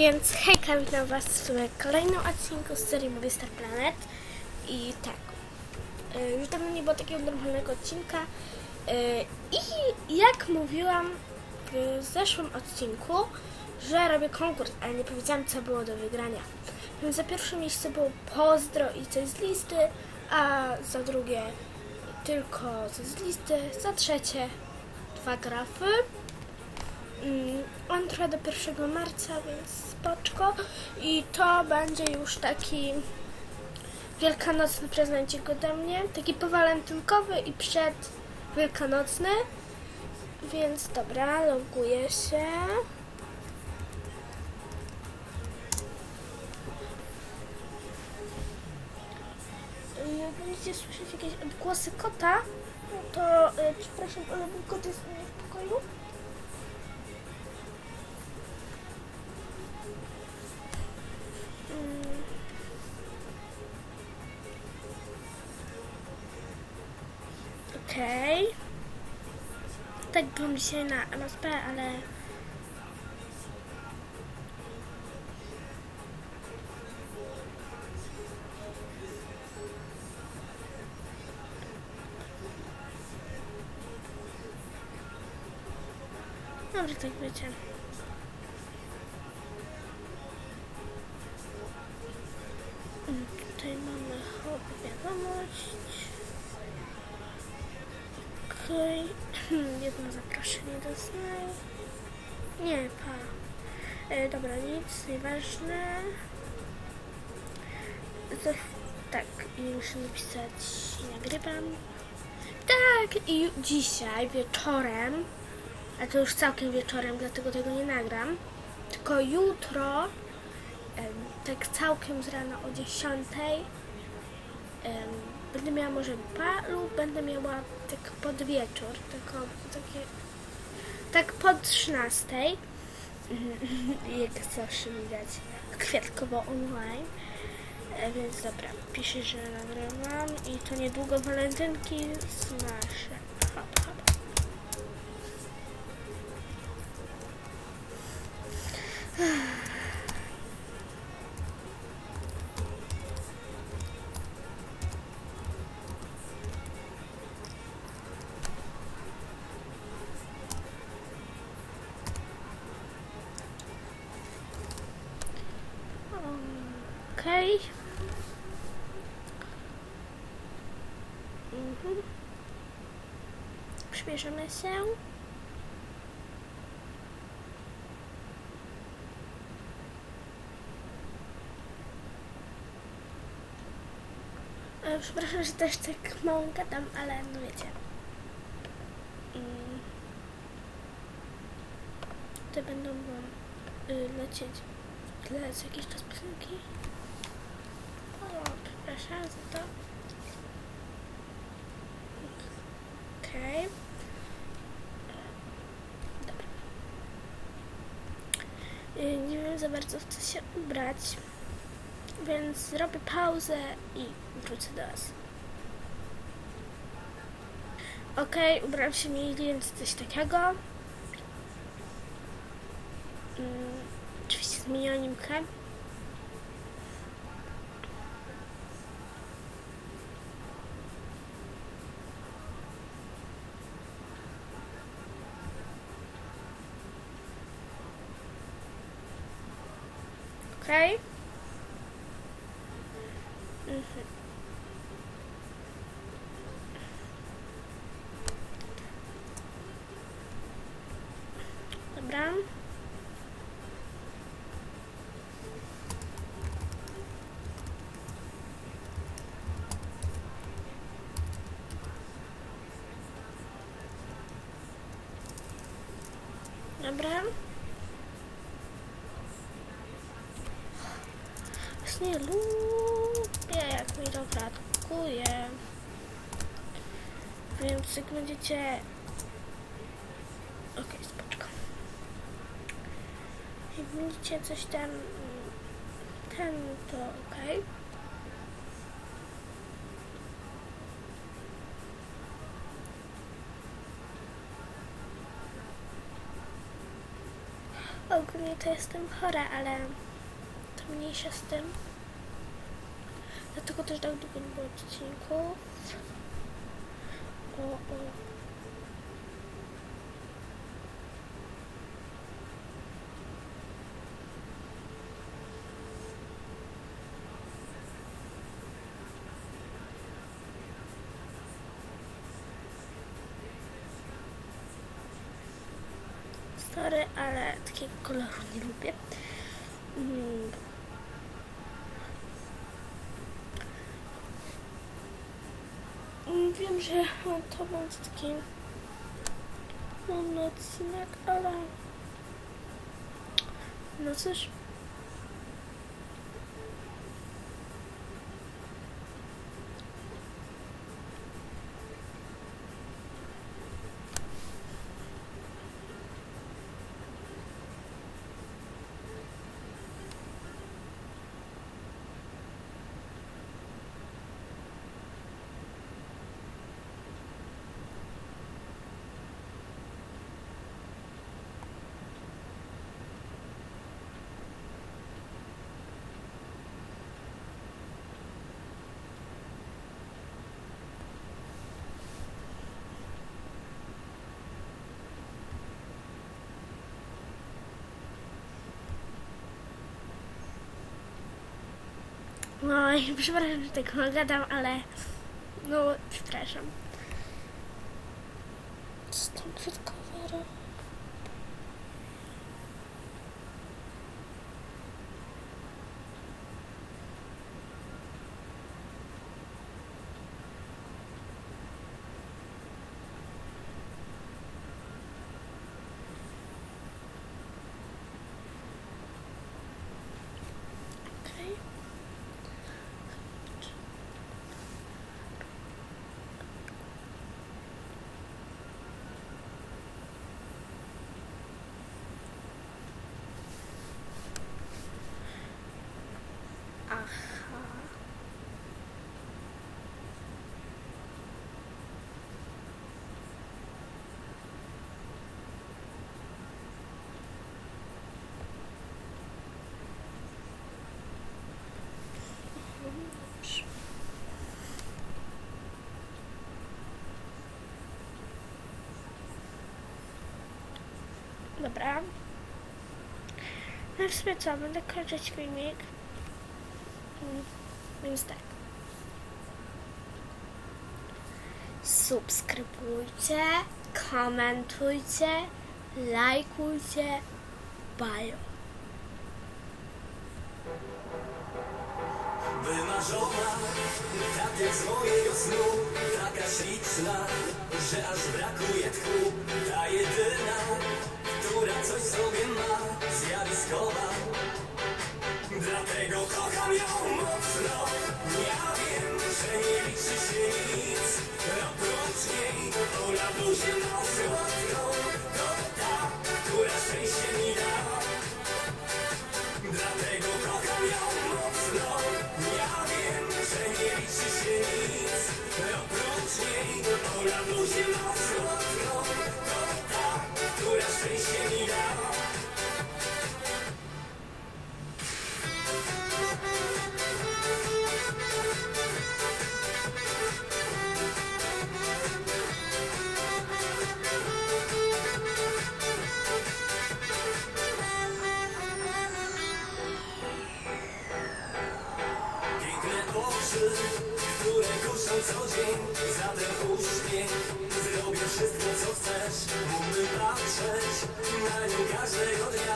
Więc hejka, witam Was w kolejnym odcinku z serii Movie Star Planet. I tak, y, już dawno nie było takiego normalnego odcinka. Y, I jak mówiłam w zeszłym odcinku, że robię konkurs, ale nie powiedziałam co było do wygrania. Więc za pierwsze miejsce było pozdro i coś z listy, a za drugie tylko coś z listy, za trzecie dwa grafy. On trwa do 1 marca, więc spoczko. I to będzie już taki wielkanocny prezencik ode mnie. Taki powalentynkowy i przed wielkanocny. Więc dobra, loguję się. Jak będziecie słyszeć jakieś odgłosy kota, no to y, przepraszam, ale mój kot jest w pokoju. Okej. Tak byłam dzisiaj na MSP, ale... Dobrze, tak będzie. Mm, Tutaj mamy hop, wiadomość. Okej. Jedno zaproszenie do znaj. Nie, pa. E, dobra, nic, nieważne. To, tak, i muszę napisać, nagrywam. Tak, i dzisiaj wieczorem, a to już całkiem wieczorem, dlatego tego nie nagram, tylko jutro em, tak całkiem z rana o 10 em, będę miała może dwa lub będę miała tak pod wieczór, tylko takie tak pod 13 jak zawsze widać kwiatkowo online E, więc dobra, piszę, że nagrywam i to niedługo walentynki smaszę hop, hop. Okej. Przybierzemy się. E, Przepraszam, że też tak mało gadam, ale no wiecie. Tutaj będą y, lecieć co jakiś czas piosenki. O, przepraszam za to. Okej. Dobra. Y, Nie wiem za bardzo w co się ubrać, więc zrobię pauzę i wrócę do Was. Okej, ubrałam się mniej więc coś takiego. Mm, oczywiście zmieniłam animkę. Okej. Mhm. Dobra. Dobra. Właśnie lubię, jak mi to brakuje. Więc jak będziecie... Okej, spoczko. Jak będziecie coś tam... Ten, to okej. Ogólnie to jestem chora, ale to mniejsza z tym. Dlatego też tak długo nie było odcinków. O, o. Sorry, ale takiego koloru nie lubię. Mm. Wiem, że to będzie taki nudny odcinek, ale no cóż. No i przepraszam, że tak gadam, ale no przepraszam. Tam przed coverem? Okej. Aha. Dobrze. Dobra. No w sumie co, będę kończyć filmik. Mm, Więc tak. Subskrybujcie, komentujcie, lajkujcie. Bajo. Wymarzona, tak jak z mojego snu Taka śliczna, że aż brakuje tchu Ta jedyna, która coś w Każdego dnia